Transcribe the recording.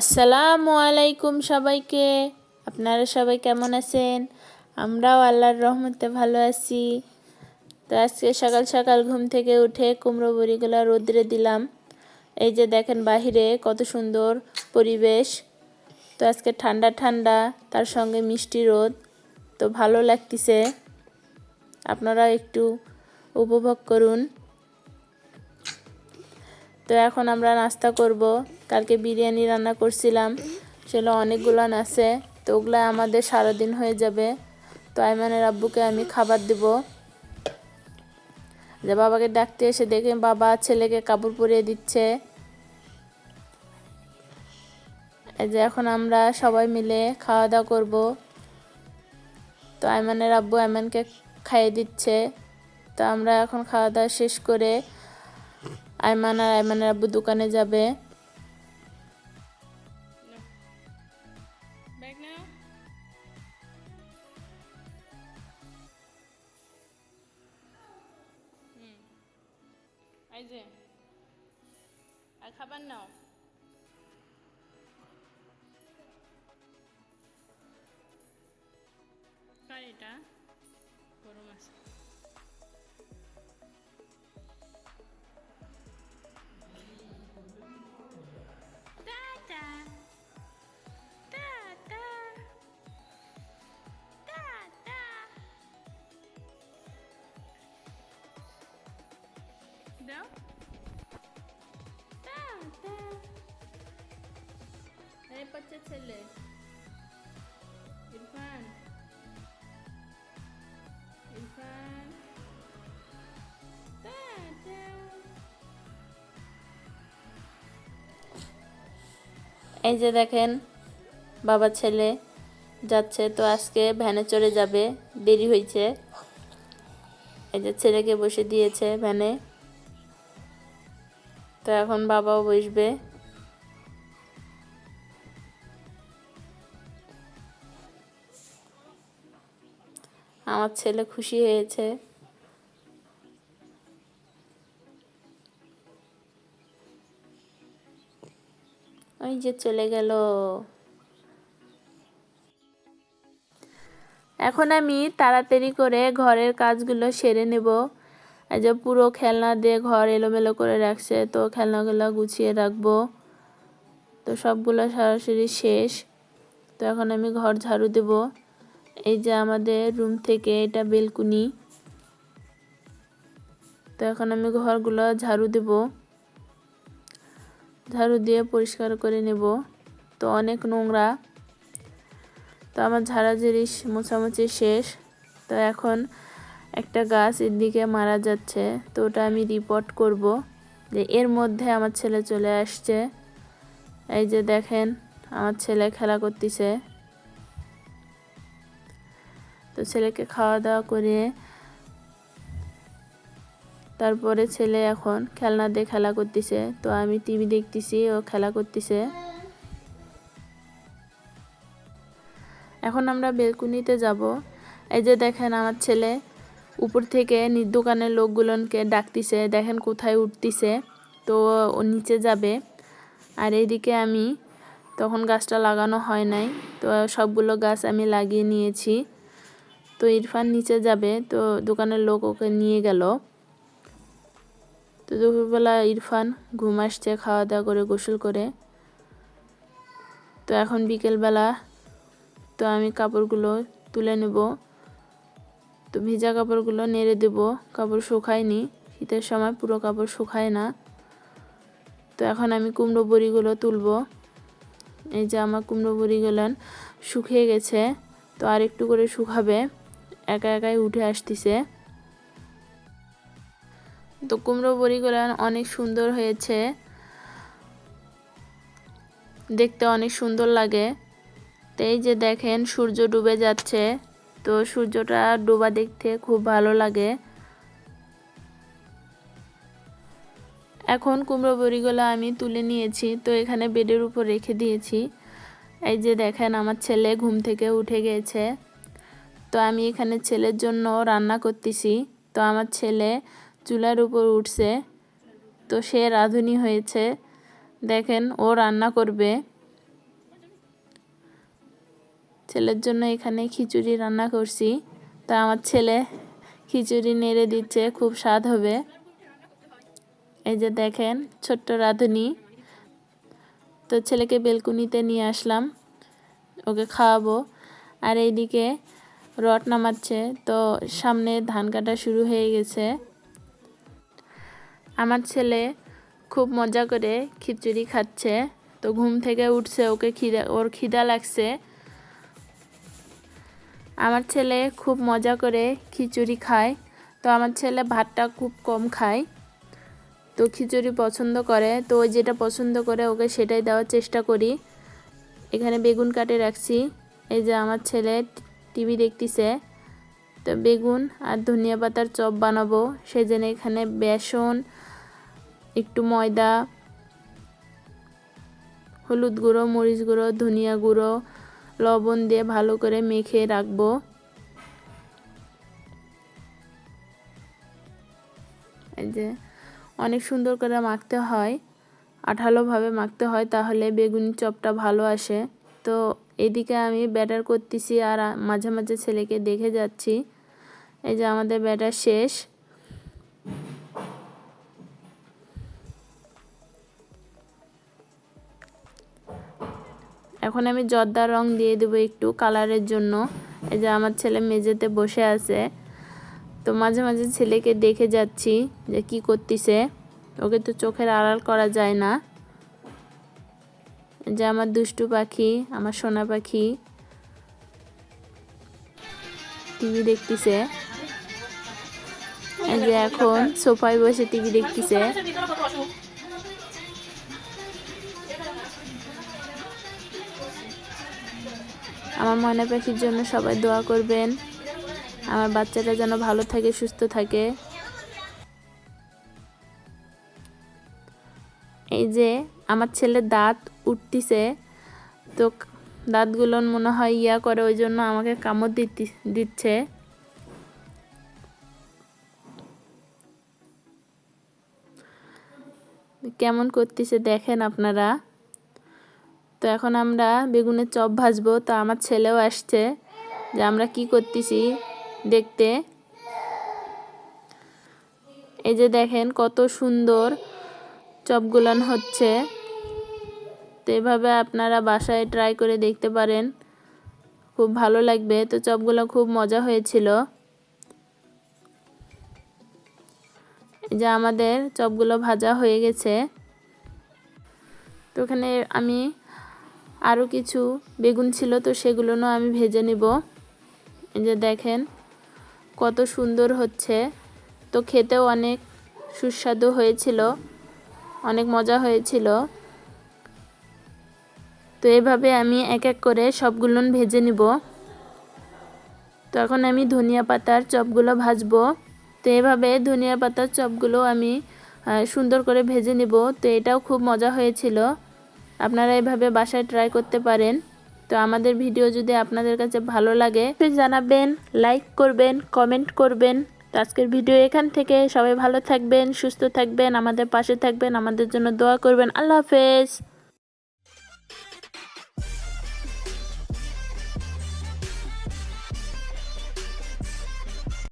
আসসালামু আলাইকুম সবাইকে। আপনারা সবাই কেমন আছেন? আমরাও আল্লাহর রহমতে ভালো আছি। তো আজকে সকাল সকাল ঘুম থেকে উঠে কুমড়ো বড়িগুলো রোদ্রে দিলাম। এই যে দেখেন বাহিরে কত সুন্দর পরিবেশ। তো আজকে ঠান্ডা ঠান্ডা, তার সঙ্গে মিষ্টি রোদ। তো ভালো লাগতেছে। আপনারা একটু উপভোগ করুন। তো এখন আমরা নাস্তা করব। কালকে বিরিয়ানি রান্না করছিলাম। সেগুলো অনেকগুলো আছে তো ওগুলো আমাদের সারাদিন হয়ে যাবে। তো আইমানের আব্বুকে আমি খাবার দেব। যে বাবাকে ডাকতে এসে দেখে বাবা ছেলেকে কাপড় পরিয়ে দিচ্ছে। যে এখন আমরা সবাই মিলে খাওয়া দাওয়া করব। তো আইমানের আব্বু আইমানকে খাইয়ে দিচ্ছে। তো আমরা এখন খাওয়া দাওয়া শেষ করে আইমান আর আইমানের আব্বু দোকানে যাবে। এই যে আর খাবার নাও। দাও এই বাচ্চা ছেলে। ইরফান। ইরফান। এই যে দেখেন বাবা ছেলে যাচ্ছে তো আজকে ভ্যানে চড়ে যাবে দেরি হয়েছে। এই যে ছেলেকে বসে দিয়েছে ভ্যানে। তো এখন বাবাও বসবে। আমার ছেলে খুশি হয়েছে। ওই যে চলে গেল। এখন আমি তাড়াতাড়ি করে ঘরের কাজগুলো সেরে নেব। যে পুরো খেলনা দিয়ে ঘর এলোমেলো করে রাখছে, তো খেলনাগুলো গুছিয়ে রাখব। তো সবগুলো সরাসরি শেষ। তো এখন আমি ঘর ঝাড়ু দেব। এই যে আমাদের রুম থেকে এটা বেলকুনি। তো এখন আমি ঘরগুলো ঝাড়ু দেবো। ঝাড়ু দিয়ে পরিষ্কার করে নেব। তো অনেক নোংরা। তো আমার ঝাড়াঝাড়ি মোছামুছি শেষ। তো এখন একটা গাছ এদিকে মারা যাচ্ছে, তো ওটা আমি রিপোর্ট করব। যে এর মধ্যে আমার ছেলে চলে আসছে। এই যে দেখেন, আমার ছেলে খেলা করতেছে। তো ছেলেকে খাওয়া দাওয়া করে তারপরে ছেলে এখন খেলনা দিয়ে খেলা করতেছে। তো আমি টিভি দেখতেছি, ও খেলা করতেছে। এখন আমরা বেলকুনিতে যাব। এই যে দেখেন আমার ছেলে উপর থেকে দোকানের লোকগুলোকে ডাকতেছে, দেখেন কোথায় উঠতেছে, তো ও নিচে যাবে। আর এইদিকে আমি, তখন গাছটা লাগানো হয় নাই, তো সবগুলো গাছ আমি লাগিয়ে নিয়েছি। তো ইরফান নিচে যাবে, তো দোকানের লোক ওকে নিয়ে গেল। তো দুপুরবেলা ইরফান ঘুম আসছে খাওয়া দাওয়া করে, গোসল করে। তো এখন বিকেলবেলা, তো আমি কাপড়গুলো তুলে নেব। তো ভিজা কাপড়গুলো নেড়ে দেব। কাপড় শুকায়নি। শীতের সময় পুরো কাপড় শুকায় না। তো এখন আমি কুমড়ো বড়িগুলো তুলব। এই যে আমার কুমড়ো বড়িগুলো শুকিয়ে গেছে। তো আর একটু করে শুকাবে। একা একাই উঠে আসতেছে। তো কুমড়ো বড়িগুলো অনেক সুন্দর হয়েছে। দেখতে অনেক সুন্দর লাগে। তো এই যে দেখেন, সূর্য ডুবে যাচ্ছে। তো সূর্যটা ডোবা দেখতে খুব ভালো লাগে। এখন কুমড়ো বড়িগুলো আমি তুলে নিয়েছি, তো এখানে বেডের উপর রেখে দিয়েছি। এই যে দেখেন, আমার ছেলে ঘুম থেকে উঠে গিয়েছে তো আমি এখানে ছেলের জন্য রান্না করতেছি। তো আমার ছেলে চুলার উপর উঠছে। তো সে রাঁধুনি হয়েছে। দেখেন, ও রান্না করবে। ছেলের জন্য এখানে খিচুড়ি রান্না করছি। তো আমার ছেলে খিচুড়ি নেড়ে দিচ্ছে, খুব স্বাদ হবে। এই যে দেখেন, ছোট্ট রাঁধুনি। তো ছেলেকে বেলকুনিতে নিয়ে আসলাম, ওকে খাওয়াবো। আর এইদিকে রড নামাচ্ছে, তো সামনে ধান কাটা শুরু হয়ে গেছে। আমার ছেলে খুব মজা করে খিচুড়ি খাচ্ছে, তো ঘুম থেকে উঠছে, ওকে খিদা, ওর খিদা লাগছে। আমার ছেলে খুব মজা করে খিচুড়ি খায়। তো আমার ছেলে ভাতটা খুব কম খায়। তো খিচুড়ি পছন্দ করে। তো ওই যেটা পছন্দ করে ওকে সেটাই দেওয়ার চেষ্টা করি। এখানে বেগুন কাটে রাখছি। এই যে আমার ছেলে টিভি দেখতেছে। তো বেগুন আর ধনিয়া পাতার চপ বানাবো। সেই জন্য এখানে বেসন, একটু ময়দা, হলুদ গুঁড়ো, মরিচ গুঁড়ো, ধনিয়া গুঁড়ো লবণ দিয়ে ভালো করে মেখে রাখব। এই যে, অনেক সুন্দর করে মাখতে হয় আঠালোভাবে মাখতে হয়, তাহলে বেগুন চপটা ভালো আসে। তো এদিকে আমি ব্যাটার করতেছি আর মাঝে মাঝে ছেলেকে দেখে যাচ্ছি। এই যে আমাদের ব্যাটার শেষ। এখন আমি জর্দার রং দিয়ে দেবো একটু কালারের জন্য। এই যে আমার ছেলে মেঝেতে বসে আছে। তো মাঝে মাঝে ছেলেকে দেখে যাচ্ছি যে কি করতেছে। ওকে তো চোখের আড়াল করা যায় না। যে আমার দুষ্টু পাখি, আমার সোনা পাখি। টিভি দেখতেছে। এই যে এখন সোফায় বসে টিভি দেখতেছে। আমার ময়না পাখির জন্য সবাই দোয়া করবেন। আমার বাচ্চাটা যেন ভালো থাকে, সুস্থ থাকে। এই যে আমার ছেলে দাঁত উঠতিছে, তো দাঁতগুলো মনে হয় ইয়া করে, ওই জন্য আমাকে কামড় দিতে, দিচ্ছে। কেমন করতেছে দেখেন আপনারা। তো এখন আমরা বেগুনের চপ ভাজবো। তো আমার ছেলেও আসছে যে আমরা কি করতেছি দেখতে। এই যে দেখেন কত সুন্দর চপগুলান হচ্ছে। তো এভাবে আপনারা বাসায় ট্রাই করে দেখতে পারেন। খুব ভালো লাগবে। তো চপগুলো খুব মজা হয়েছিল। যে আমাদের চপগুলো ভাজা হয়ে গেছে। তো ওখানে আমি আরও কিছু বেগুন ছিল তো সেগুলোও আমি ভেজে নিব। যে দেখেন কত সুন্দর হচ্ছে। তো খেতেও অনেক সুস্বাদু হয়েছিল, অনেক মজা হয়েছিল। তো এভাবে আমি এক এক করে সবগুলো ভেজে নিব। তো এখন আমি ধনিয়া পাতার চপগুলো ভাজবো। তো এভাবে ধনিয়া পাতার চপগুলো আমি সুন্দর করে ভেজে নিব। তো এটাও খুব মজা হয়েছিল। আপনারা এভাবে বাসায় ট্রাই করতে পারেন। তো আমাদের ভিডিও যদি আপনাদের কাছে ভালো লাগে জানাবেন লাইক করবেন কমেন্ট করবেন। তো আজকের ভিডিও এখান থেকে। সবাই ভালো থাকবেন, সুস্থ থাকবেন, আমাদের পাশে থাকবেন, আমাদের জন্য দোয়া করবেন। আল্লাহ হাফেজ।